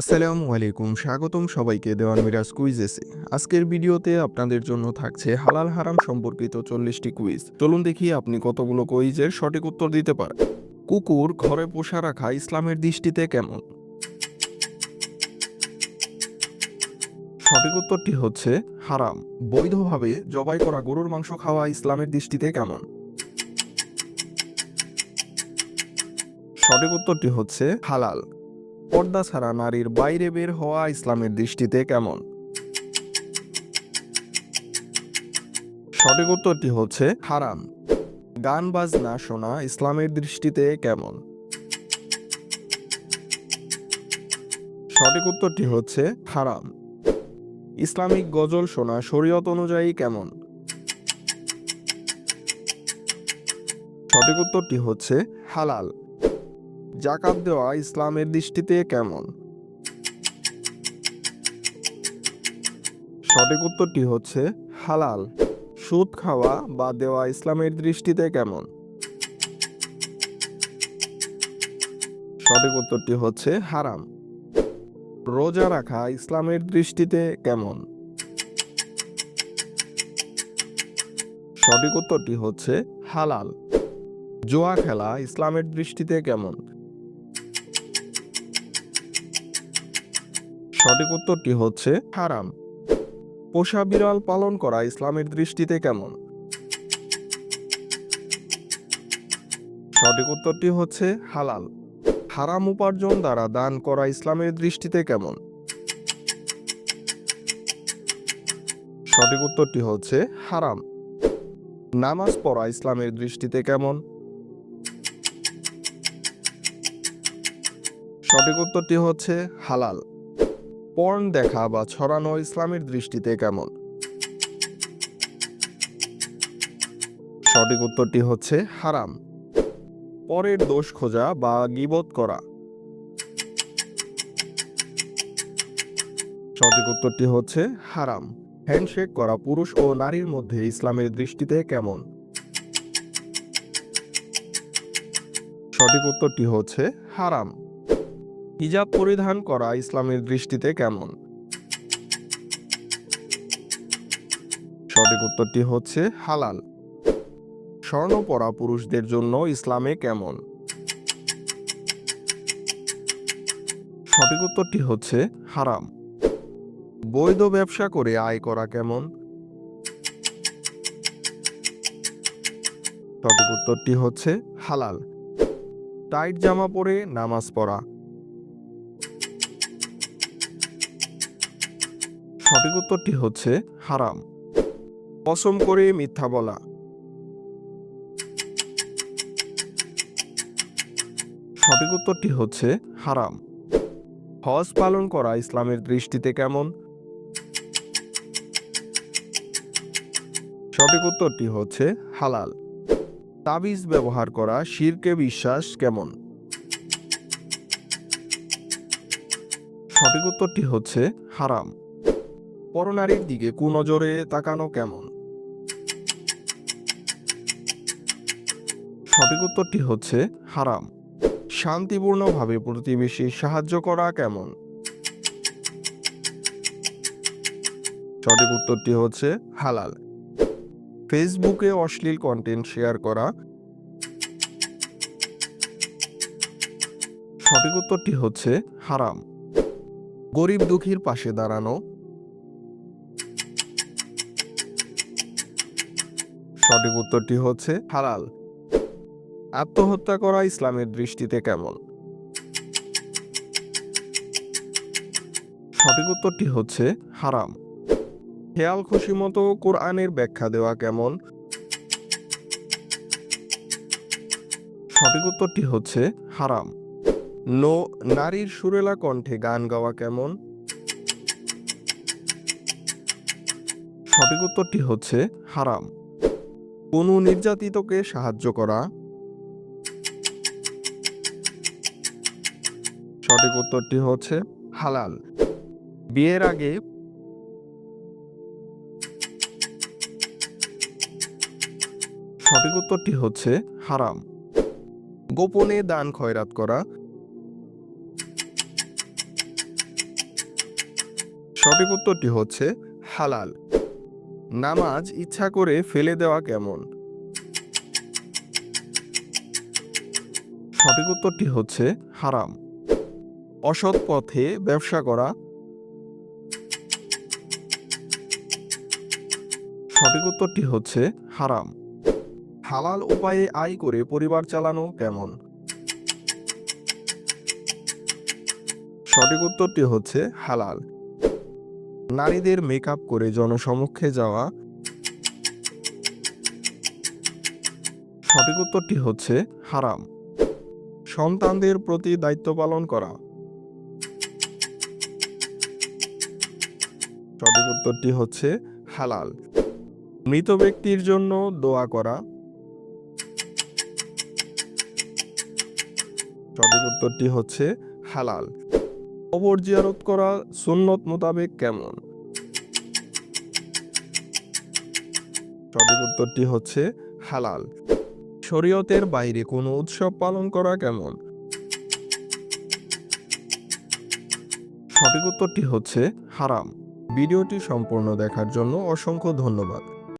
আসসালামু আলাইকুম, স্বাগতম সবাইকে দেওয়ান মিরাজ কুইজেসে। আজকের ভিডিওতে আপনাদের জন্য থাকছে হালাল হারাম সম্পর্কিত চল্লিশটি কুইজ। চলুন দেখি আপনি কতগুলো কুইজের সঠিক উত্তর দিতে পারেন। কুকুর ঘরে পোষা রাখা ইসলামের দৃষ্টিতে কেমন? সঠিক উত্তরটি হচ্ছে হারাম। বৈধভাবে জবাই করা গরুর মাংস খাওয়া ইসলামের দৃষ্টিতে কেমন? সঠিক উত্তরটি হচ্ছে হালাল। পর্দা ছাড়া নারীর বাইরে বের হওয়া ইসলামের দৃষ্টিতে কেমন? সঠিক উত্তরটি হচ্ছে হারাম। গান, বাজনা শোনা ইসলামের দৃষ্টিতে কেমন? সঠিক উত্তরটি হচ্ছে হারাম। ইসলামিক গজল শোনা শরীয়ত অনুযায়ী কেমন? সঠিক উত্তরটি হচ্ছে হালাল। জাকাত দেওয়া ইসলামের দৃষ্টিতে কেমন? সঠিক উত্তরটি হচ্ছে হালাল। সুদ খাওয়া বা দেওয়া ইসলামের দৃষ্টিতে কেমন? সঠিক উত্তরটি হচ্ছে হারাম। রোজা রাখা ইসলামের দৃষ্টিতে কেমন? সঠিক উত্তরটি হচ্ছে হালাল। জোয়া খেলা ইসলামের দৃষ্টিতে কেমন? সঠিক উত্তরটি হচ্ছে হারাম। পোষা বিড়াল পালন করা ইসলামের দৃষ্টিতে কেমন? সঠিক উত্তরটি হচ্ছে হালাল। হারাম উপার্জন দ্বারা দান করা ইসলামের দৃষ্টিতে কেমন? সঠিক উত্তরটি হচ্ছে হারাম। নামাজ পড়া ইসলামের দৃষ্টিতে কেমন? সঠিক উত্তরটি হচ্ছে হালাল। পর্ন দেখা বা ছড়ানো ইসলামের দৃষ্টিতে কেমন? সঠিক উত্তরটি হচ্ছে হারাম। পরের দোষ খোঁজা বা গিবোধ করা। সঠিক উত্তরটি হচ্ছে হারাম। হ্যান্ডশেক করা পুরুষ ও নারীর মধ্যে ইসলামের দৃষ্টিতে কেমন? সঠিক উত্তরটি হচ্ছে হারাম। হিজাব পরিধান করা ইসলামের দৃষ্টিতে কেমন? সঠিক উত্তরটি হচ্ছে হালাল। স্বর্ণ পরা পুরুষদের জন্য ইসলামে কেমন? সঠিক উত্তরটি হচ্ছে হারাম। বৈধ ব্যবসা করে আয় করা কেমন? সঠিক উত্তরটি হচ্ছে হালাল। টাইট জামা পরে নামাজ পড়া। সঠিক উত্তরটি হচ্ছে হারাম। কসম করে মিথ্যা বলা। সঠিক উত্তরটি হচ্ছে হারাম। হজ পালন করা ইসলামের দৃষ্টিতে কেমন? সঠিক উত্তরটি হচ্ছে হালাল। তাবিজ ব্যবহার করা, শিরকে বিশ্বাস কেমন? সঠিক উত্তরটি হচ্ছে হারাম। পরনারীর দিকে কুনজরে তাকানো কেমন? সঠিক উত্তরটি হচ্ছে হারাম। শান্তিপূর্ণভাবে প্রতিবেশী সাহায্য করা কেমন? সঠিক উত্তরটি হচ্ছে হালাল। ফেসবুকে অশ্লীল কন্টেন্ট শেয়ার করা। সঠিক উত্তরটি হচ্ছে হারাম। গরিব দুঃখীর পাশে দাঁড়ানো। সঠিক উত্তরটি হচ্ছে হালাল। আত্মহত্যা করা ইসলামের দৃষ্টিতে কেমন? সঠিক উত্তরটি হচ্ছে হারাম। খেয়াল খুশি মতো কোরআনের ব্যাখ্যা দেওয়া কেমন? সঠিক উত্তরটি হচ্ছে হারাম। নো, নারীর সুরেলা কণ্ঠে গান গাওয়া কেমন? সঠিক উত্তরটি হচ্ছে হারাম। কোনো নির্যাতিতকে সাহায্য করা? সঠিক উত্তরটি হচ্ছে হালাল। বিয়ের আগে সঠিক উত্তরটি হচ্ছে হারাম। গোপনে দান খয়রাত করা। সঠিক উত্তরটি হচ্ছে হালাল। নামাজ ইচ্ছা করে ফেলে দেওয়া কেমন? সঠিক উত্তরটি হচ্ছে হারাম। অসৎ পথে ব্যবসা করা। সঠিক উত্তরটি হচ্ছে হারাম। হালাল উপায়ে আয় করে পরিবার চালানো কেমন? সঠিক উত্তরটি হচ্ছে হালাল। নারীদের মেকআপ করে জনসমক্ষে যাওয়া। সঠিক উত্তরটি হচ্ছে হারাম। সন্তানদের প্রতি দায়িত্ব পালন করা। সঠিক উত্তরটি হচ্ছে হালাল। মৃত ব্যক্তির জন্য দোয়া করা। সঠিক উত্তরটি হচ্ছে হালাল। কবর জিয়ারত করা সুন্নত মোতাবেক কেমন? সঠিক উত্তরটি হচ্ছে হালাল। শরীয়তের বাইরে কোনো উৎসব পালন করা কেমন? সঠিক উত্তরটি হচ্ছে হারাম। ভিডিওটি সম্পূর্ণ দেখার জন্য অসংখ্য ধন্যবাদ।